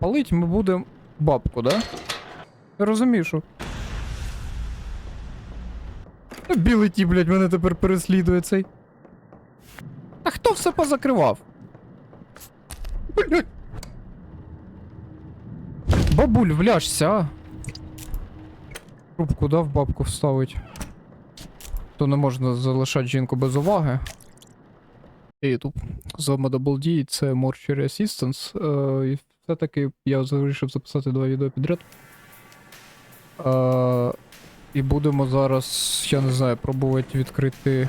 палить ми будемо бабку, да? Я розумію, що. Білий ті, блядь, мене тепер переслідує цей. А хто все позакривав? Блядь. Бабуль, вляжся, а. Трубку дав бабку вставить. То не можна залишати жінку без уваги. І тут з вами Double D, це Mortuary Assistance. Все-таки я вирішив записати два відео підряд. Е, і будемо зараз, я не знаю, пробувати відкрити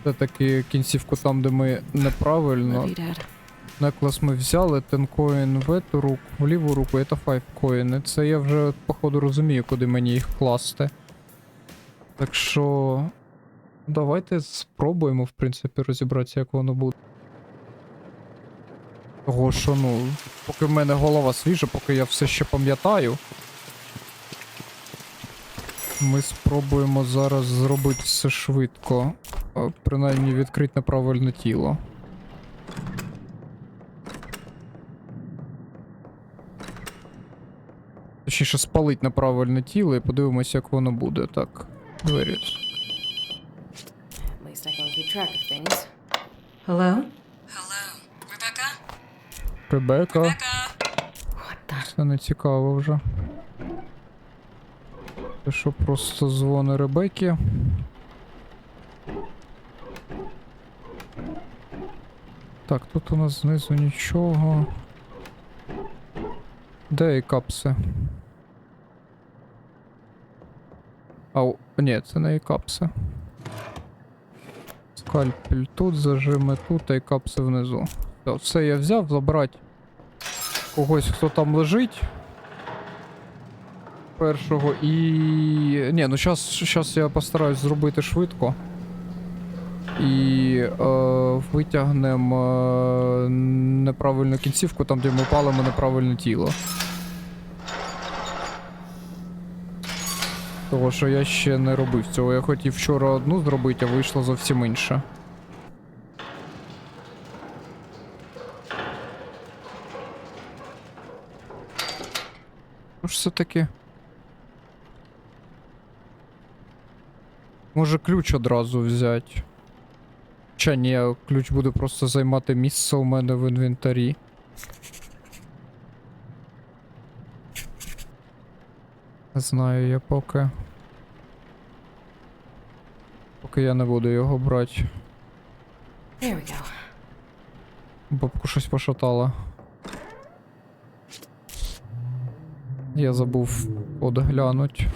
все-таки кінцівку там, де ми неправильно. Неклас ми взяли, тенкоін в ету руку, в ліву руку, це 5 коїни. Це я вже, походу, розумію, куди мені їх класти. Так що. Давайте спробуємо, в принципі, розібратися, як воно буде. Того, що, ну, поки в мене голова свіжа, поки я все ще пам'ятаю. Ми спробуємо зараз зробити все швидко. Принаймні відкрити неправильне тіло. Точніше, спалить неправильне тіло і подивимося, як воно буде. Так, двері. At least I can keep track of things. Hello? Hello, Rebecca? Ребека. Це не цікаво вже. Це що просто дзвони Ребекі. Так, тут у нас знизу нічого. Де і капси? Ау, ні, це не і капси. Скальпель тут, зажими тут, а і капси внизу. Все я взяв, забрати когось, хто там лежить. Першого і. Ні, ну щас, щас я постараюсь зробити швидко. І е, витягнемо е, неправильну кінцівку, там, де ми палимо неправильне тіло. Того, що я ще не робив цього. Я хотів вчора одну зробити, а вийшло зовсім інше. Все-таки. Може ключ одразу взяти. Хоча ні, ключ буде просто займати місце у мене в інвентарі. Не знаю я поки. Поки я не буду його брати. Бабку щось пошатала. Я забув подглянуть.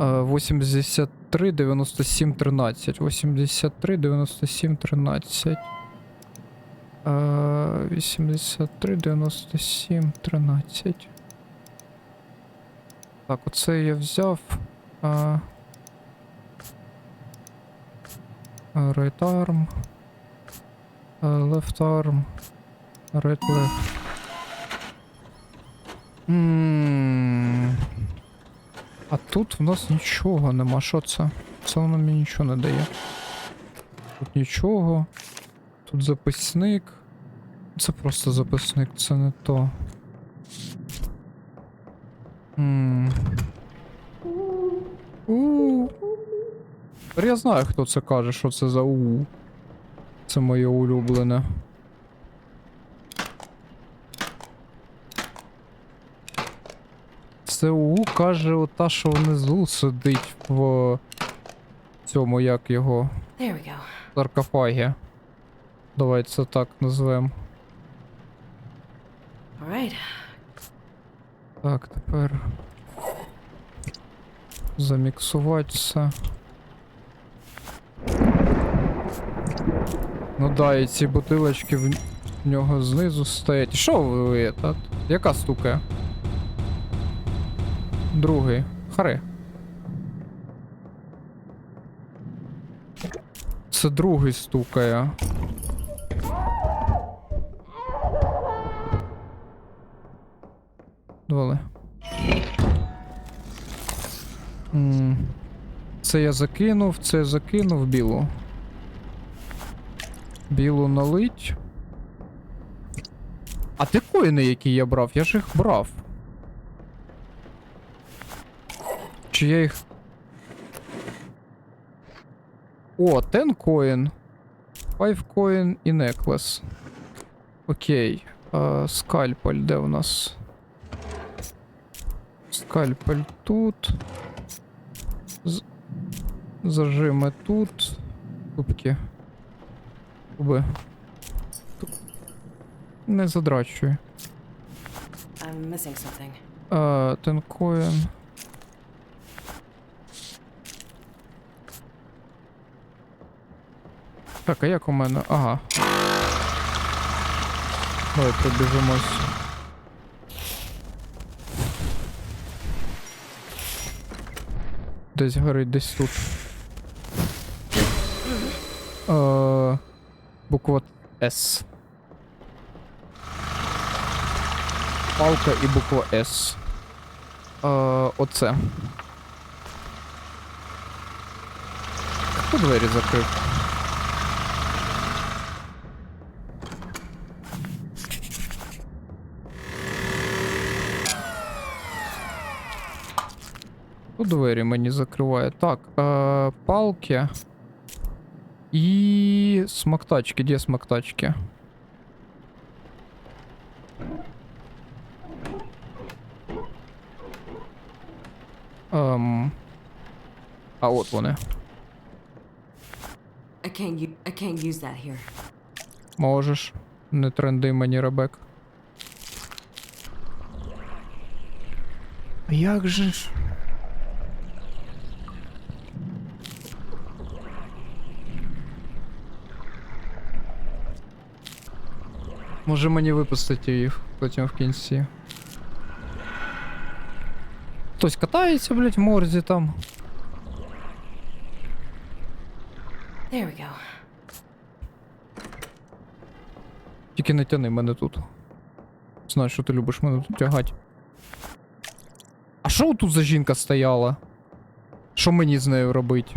Е, 83, 97, 13. 83, 97, 13. Е, 83, 97, 13. Так, оце я взяв. Е, Right arm. Е, Left arm. Right left. М, А тут в нас нічого нема. Що це? Це воно мені нічого не дає. Тут нічого. Тут записник. Це просто записник, це не то. М. У. Тепер я знаю, хто це каже, що це за у. Це моє улюблене. Це у каже ота, що внизу сидить в цьому, як його, саркофагі. Давай це так назвемо. Right. Так, тепер. Заміксувати все. Ну да, і ці бутилочки в нього знизу стоять. Що ви этот? Яка стукає? Другий. Хари. Це другий стукає. Довели. Це я закинув, це я закинув білу. Білу налить. А ти коїни, які я брав? Я ж їх брав. Чи я їх. О, 10 коін. 5 коін і necklace. Окей. А, скальпель, де у нас? Скальпель тут. З... Зажими тут. Кубки. Куби. Не something. Тенкоін. Так, а як у мене? Ага. Давай пробіжимось. Десь горить, десь тут. Е, буква С. Палка і буква С. Е, оце. Хто двері закрив? Хто двері мені закриває? Так, е, палки. І смоктачки. Де смоктачки? Ем... А от вони. I can't. U- I can't use that here. Можеш. Не тренди мені, Ребек. А Як же ж? Може мені випустити їх потім в кінці. Хтось катається, блять, в морзі там. There we go. Тільки не тяни мене тут. Знаю, що ти любиш мене тут тягати. А що тут за жінка стояла? Що мені з нею робить?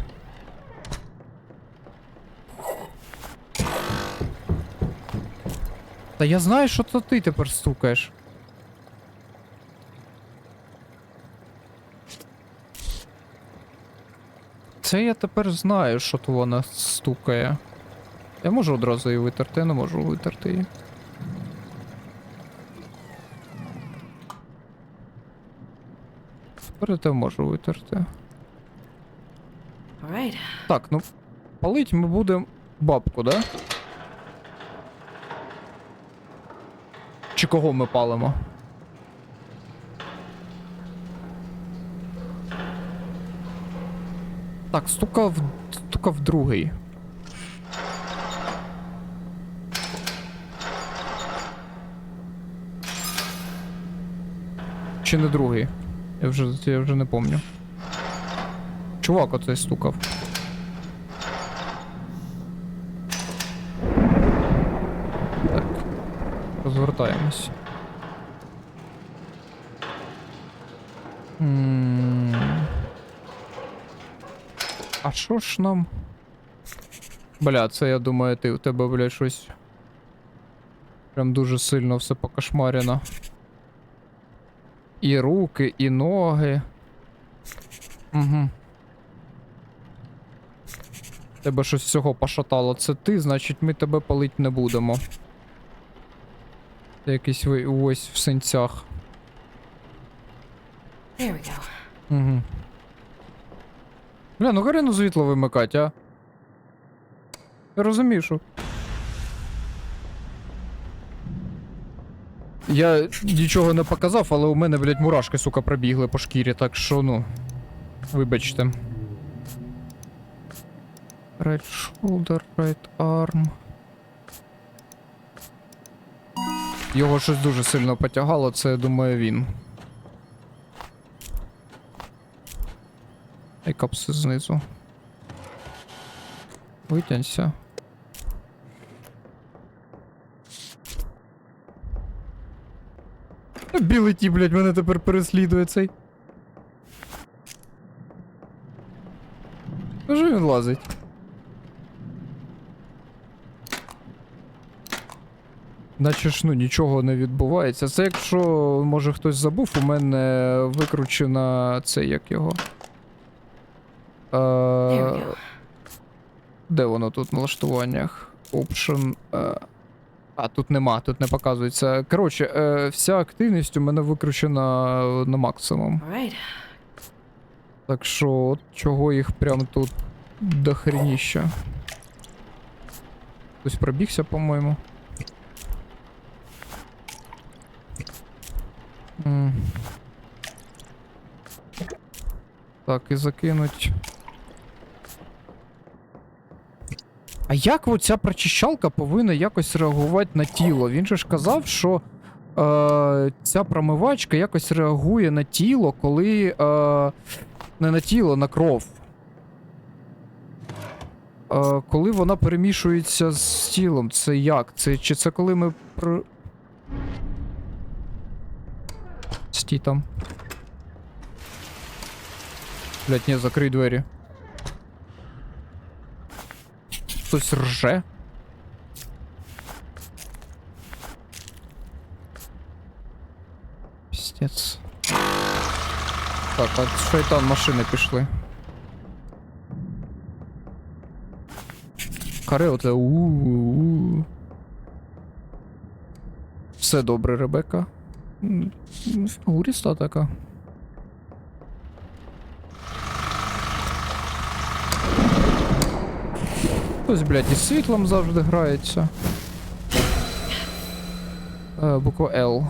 Та я знаю, що то ти тепер стукаєш. Це я тепер знаю, що то вона стукає. Я можу одразу її витерти, я не можу витерти її. Я можу витерти. Right. Так, ну палить ми будемо бабку, да? Чи кого ми палимо? Так, стукав, стукав другий. Чи не другий? Я вже, я вже не помню. Чувак оцей стукав. Так. М. А що ж нам? Бля, це я думаю, ти у тебе, бля, щось. Прям дуже сильно все покошмарено. І руки, і ноги. Угу. Тебе щось всього пошатало. Це ти, значить ми тебе палить не будемо. Ти якийсь ви ось в синцях. There we go. Угу. Бля, ну Карину світло вимикать, а? Я розумію, що. Я нічого не показав, але у мене, блядь, мурашки, сука, пробігли по шкірі, так що, ну. Вибачте. Right shoulder, right arm. Його щось дуже сильно потягало, це, я думаю, він. І капси знизу. Витянься. Білий ті, блядь, мене тепер переслідує цей. Що він лазить? Наче ж ну нічого не відбувається. Це якщо, може хтось забув, у мене викручена це як його. Е, де воно тут в налаштуваннях? Option. Е, а, тут нема, тут не показується. Коротше, е, вся активність у мене викручена на максимум. Так що от чого їх прям тут дохреніща. Хтось пробігся, по-моєму. Так, і закинуть. А як оця прочищалка повинна якось реагувати на тіло? Він же ж казав, що е, ця промивачка якось реагує на тіло, коли. Е, не на тіло, на кров. Е, коли вона перемішується з тілом, це як? Це, чи це коли ми Стій там. Блять, ні, закрий двері. Хтось рже. Пістець. Так, а шайтан машини пішли. Каре оце у Все добре, Ребека. Фігуріста така. Хтось, блядь, із світлом завжди грається. Е, буква L.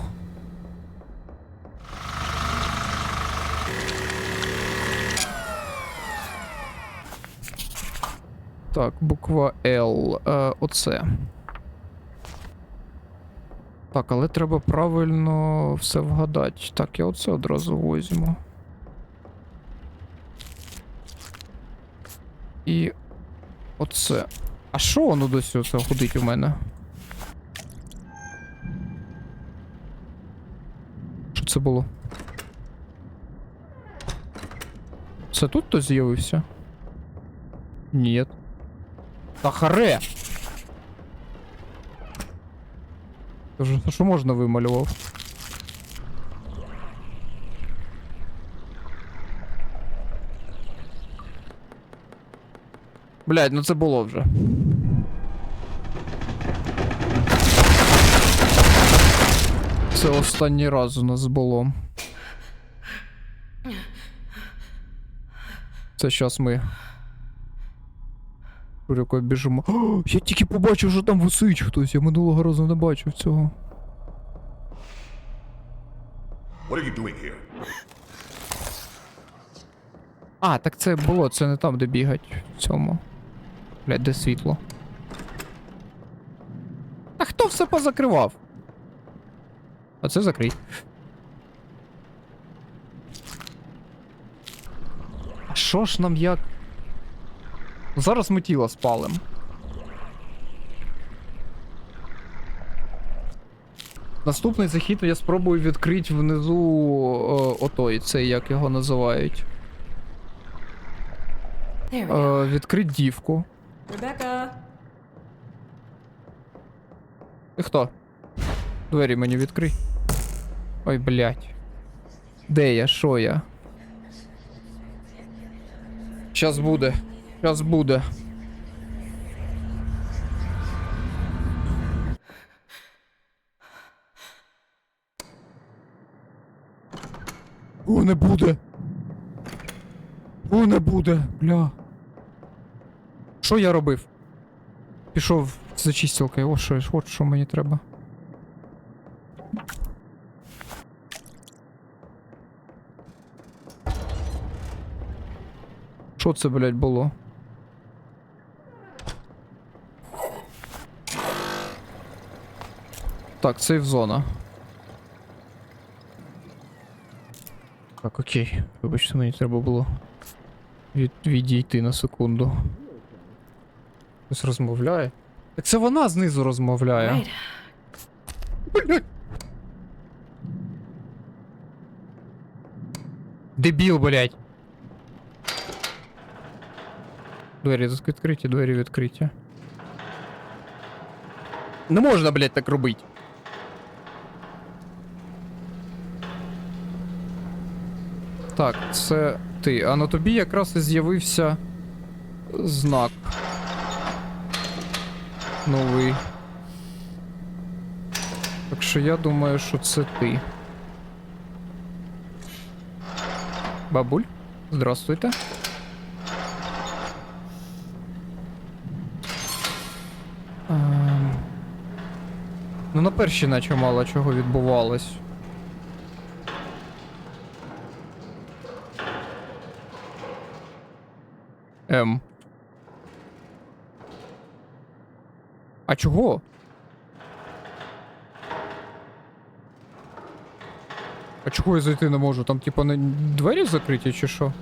Так, буква L. Е, оце. Так, але треба правильно все вгадати. Так, я оце одразу возьму. І оце. А що воно досі оце ходить у мене? Що це було? Це тут хтось з'явився? Ні. Та харе! Тож, що можна вималював? Блядь, ну це було вже. Це останній раз у нас було. Це щас ми. Шурякою біжимо. О, я тільки побачив, що там висить хтось. Я минулого разу не бачив цього. What are you doing here? А, так це було, це не там, де бігать в цьому. Блядь, де світло. А хто все позакривав? А це закрий. А що ж нам як? Зараз ми тіло спалим. Наступний захід я спробую відкрити внизу е, отой, цей як його називають. Е, відкрить дівку. Rebecca. Ти хто? Двері мені відкрий. Ой, блядь. Де я? Що я? Щас буде. Щас буде. О, не буде. О, не буде, бля. Що я робив? Пішов за чистілкою, о що, от що мені треба. Що це, блядь, було? Так, сейф зона. Так, окей. Вибачте, мені треба було від, відійти на секунду. Хтось розмовляє. Так це вона знизу розмовляє. Right. Дебіл, блядь. Двері відкриті, двері відкриті. Не можна, блядь, так робити. Так, це ти. А на тобі якраз і з'явився знак. Новий. Так що я думаю, що це ти. Бабуль, здравствуйте. Ем, Ну, на першій наче мало чого відбувалось. М. А чого? А чого я зайти не можу? Там типа не двері закриті чи що?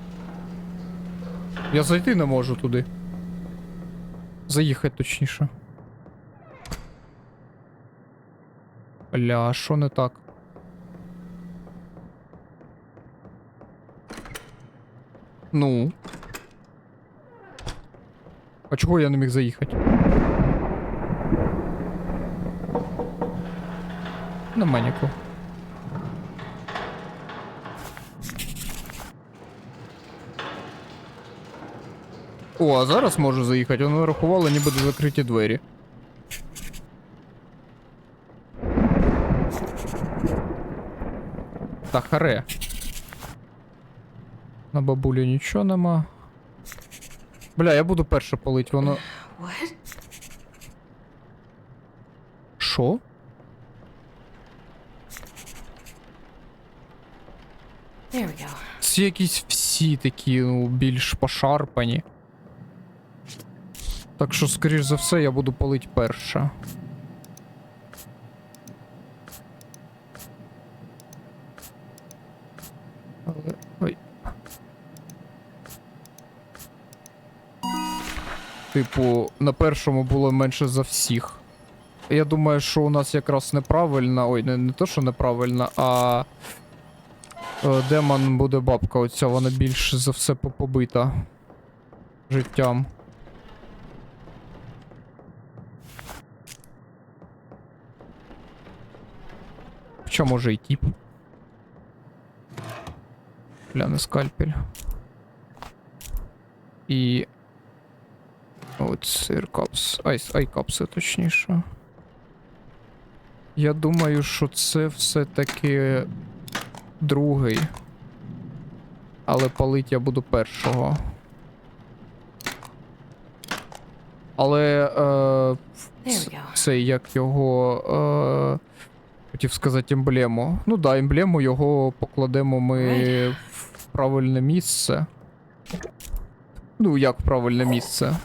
Я зайти не можу туди. Заїхати точніше. Бля, а що не так? Ну. А чого я не міг заїхати? Нема нікого. О, а зараз можу заїхати. Воно рахувало, ніби закриті двері. Та харе. На бабулі нічого нема. Бля, я буду перше палить, воно. What? Що? There we go. Ці якісь всі такі, ну, більш пошарпані. Так що, скоріш за все, я буду палить перше. Але. Типу, на першому було менше за всіх. Я думаю, що у нас якраз неправильно. Ой, не, не то, що неправильно, а. Е, Демон буде бабка, оця вона більш за все побита життям. Хоча може і тіп. Бля, не скальпель. І. От сиркапс. Айс, айкапси точніше. Я думаю, що це все-таки другий. Але палить я буду першого. Але е, цей як його. Е, хотів сказати емблему. Ну да, емблему його покладемо ми в правильне місце. Ну, як правильне місце.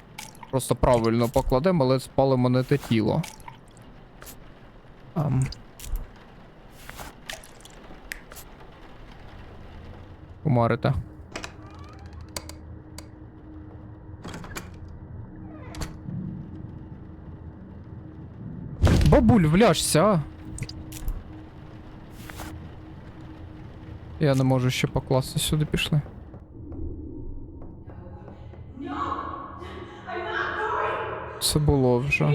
Просто правильно покладемо, але спалимо не те тіло. Ам. Кумарите. Бабуль, вляжся, а? Я не можу ще покласти сюди пішли. Це було вже.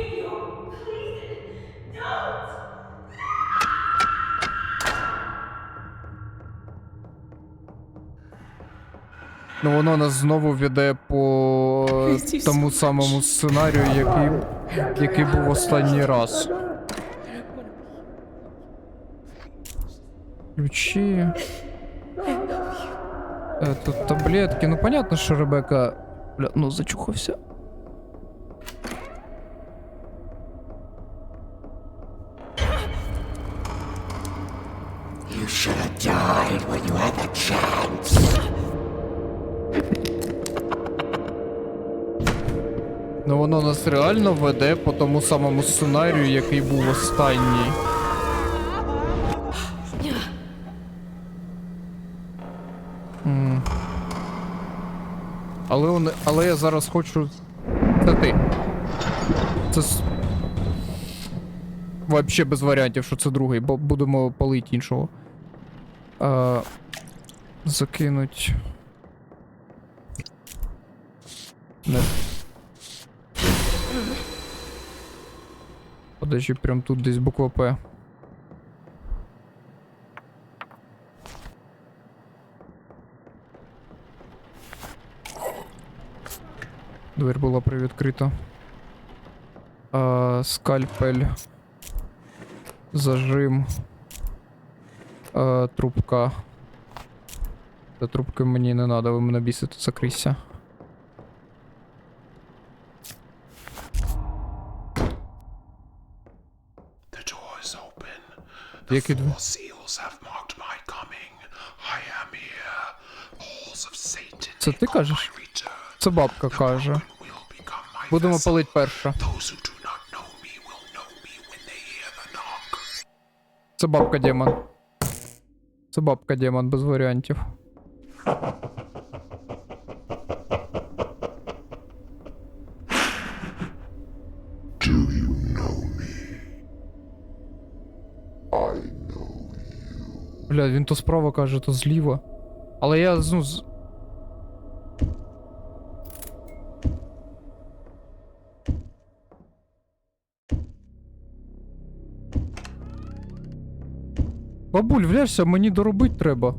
Ну воно нас знову веде по тому самому сценарію, який, який був останній раз. Ключі. Е, Тут таблетки. Ну понятно, що Ребека. Бля, ну зачухався. Реально веде по тому самому сценарію, який був останній. Але, вони, але я зараз хочу. Це ти. Це. Вообще без варіантів, що це другий, бо будемо палити іншого. А, закинуть. Не Подожди, прям тут здесь буква П. Дверь была приоткрыта. А, скальпель. Зажим. А, трубка. Та трубки мені не треба, ви мене бісите, закрийся. Is open. Які дві? Four seals have marked my coming. I am here. Halls of Satan. Це ти echo кажеш? my return. Це бабка каже. Will become my Будемо vessel. палить перша. Those who do not know me will know me when they hear the knock. Це бабка демон. Це бабка демон без варіантів. Бля, він то справа каже, то зліва. Але я ну, з... Бабуль, вляшся, мені доробить треба.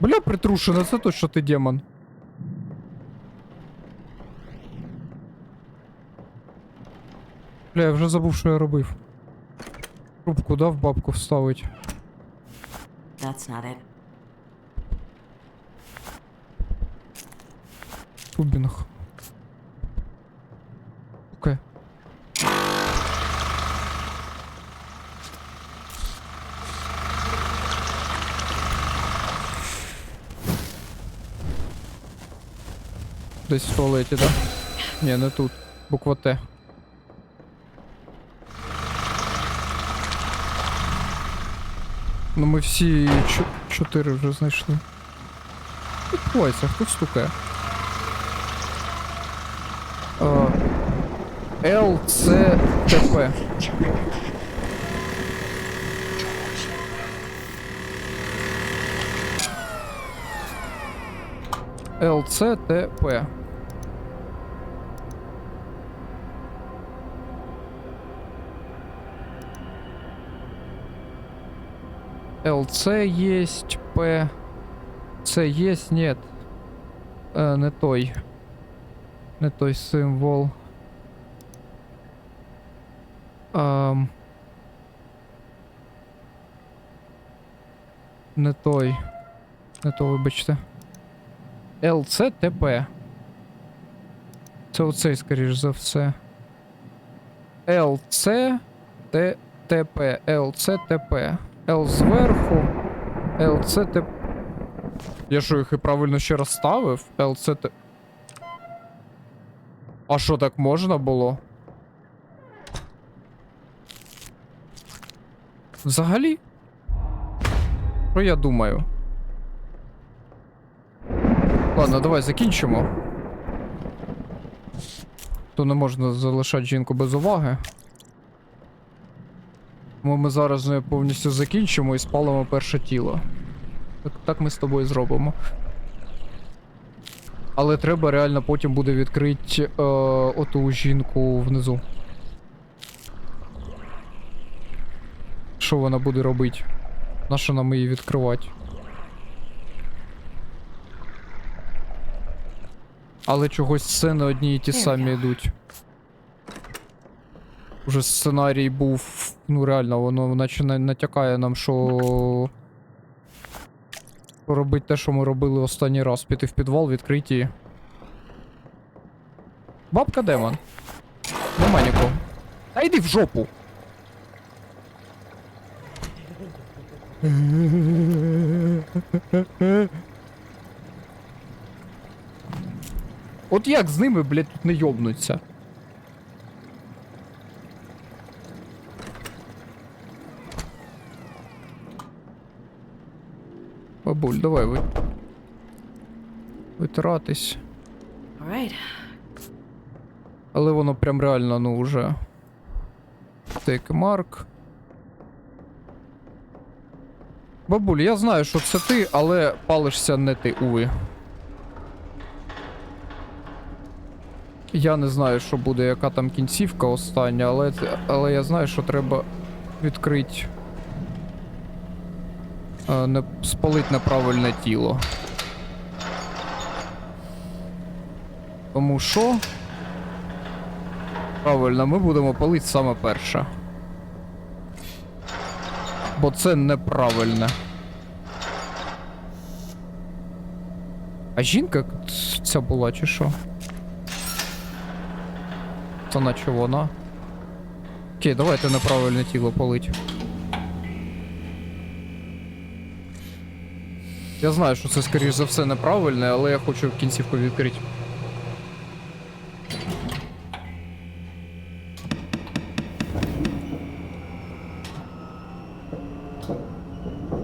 Бля, притрушена, це точно ти демон. Бля, я вже забув, що я робив. Трубку дав бабку вставить. That's not it. Тубінг. Окей. Десь в туалеті, да? Ні, не тут. Буква Т. Ну ми всі чо- чотири вже знайшли. Відбувається, хто стукає? ЛЦТП. ЛЦТП. ЛЦ есть, П. С есть, нет. Е, не той. Не той символ. Ам... Не той. Не то, вибачте. ЛЦТП. Це оцей, скоріш за все. ЛЦТТП. ЛЦТП. Л зверху. ЛЦТП. Я що, їх і правильно ще раз ставив? ЛЦТ. А що так можна було? Взагалі? Що я думаю? Ладно, давай закінчимо. То не можна залишати жінку без уваги. Тому ми зараз з нею повністю закінчимо і спалимо перше тіло. Так, так ми з тобою зробимо. Але треба реально потім буде відкрити е, оту жінку внизу. Що вона буде робити? Нащо нам її відкривати? Але чогось сцени одні і ті самі йдуть. Уже сценарій був. Ну реально, воно наче натякає нам, що. Робить те, що ми робили останній раз. Піти в підвал, відкрити її. Бабка демон. Нема нікого. Та йди в жопу. От як з ними, блядь, тут не йобнуться? Бабуль, давай ви. Витиратись. Right. Але воно прям реально, ну уже. Take mark. Бабуль, я знаю, що це ти, але палишся не ти, уви. Я не знаю, що буде, яка там кінцівка остання, але, але я знаю, що треба відкрити. Е, не спалить неправильне тіло. Тому що. Правильно, ми будемо палити саме перше. Бо це неправильне. А жінка ця була чи що? Це наче вона. Окей, давайте неправильне тіло палить. Я знаю, що це скоріш за все неправильне, але я хочу кінцівку відкрити.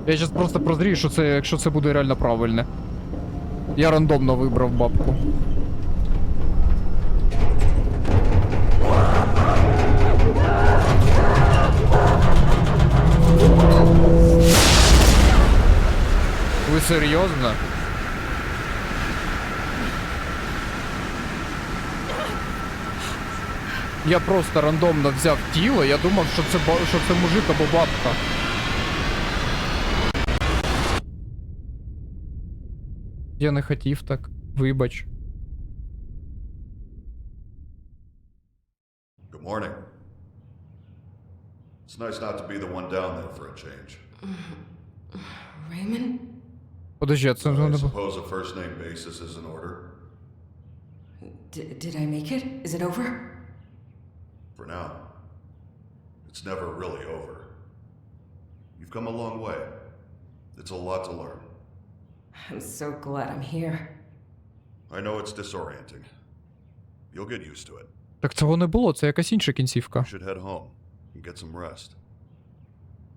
Я зараз просто прозрію, що це, якщо це буде реально правильне. Я рандомно вибрав бабку. Серйозно? Я просто рандомно взяв тіло, я думав, що це, що це мужик або бабка. Я не хотів так. Вибач. Good morning. It's nice not to be the one down there for a change. Raymond? Подожди, а це I не було. suppose a first name basis is in order. D- did I make it? Is it over? For now. It's never really over. You've come a long way. It's a lot to learn. I'm so glad I'm here. I know it's disorienting. You'll get used to it. Так цього не було, це якась інша кінцівка. You should head home and get some rest.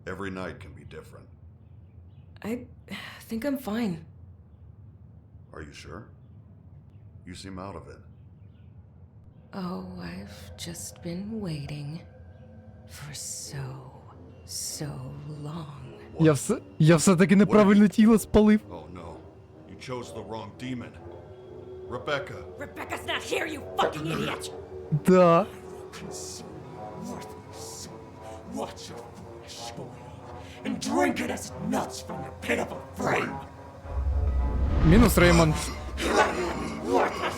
Every night can be different. I think I'm fine. Are you sure? You seem out of it. Oh, I've just been waiting for so, so long. Я все. Я все-таки неправильне тіло спалив. Oh no. You chose the wrong demon. Rebecca. Rebecca's not here, you fucking idiot! Да. Worthless. Watch your foolish away And drink it as melts from your pitiful frame. Мінус. Worthless.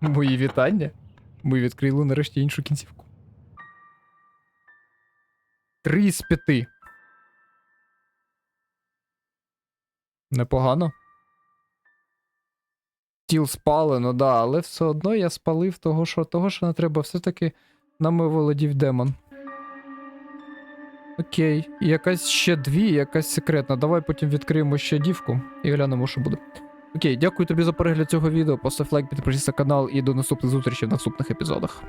Мої вітання. Ми відкрили нарешті іншу кінцівку. Три з п'яти. Непогано. Тіл спалено, да, але все одно я спалив того, що того, що не треба. Все-таки нами володів демон. Окей. І якась ще дві, якась секретна. Давай потім відкриємо ще дівку і глянемо, що буде. Окей, дякую тобі за перегляд цього відео. Постав лайк, підпишись на канал і до наступних зустрічей в наступних епізодах.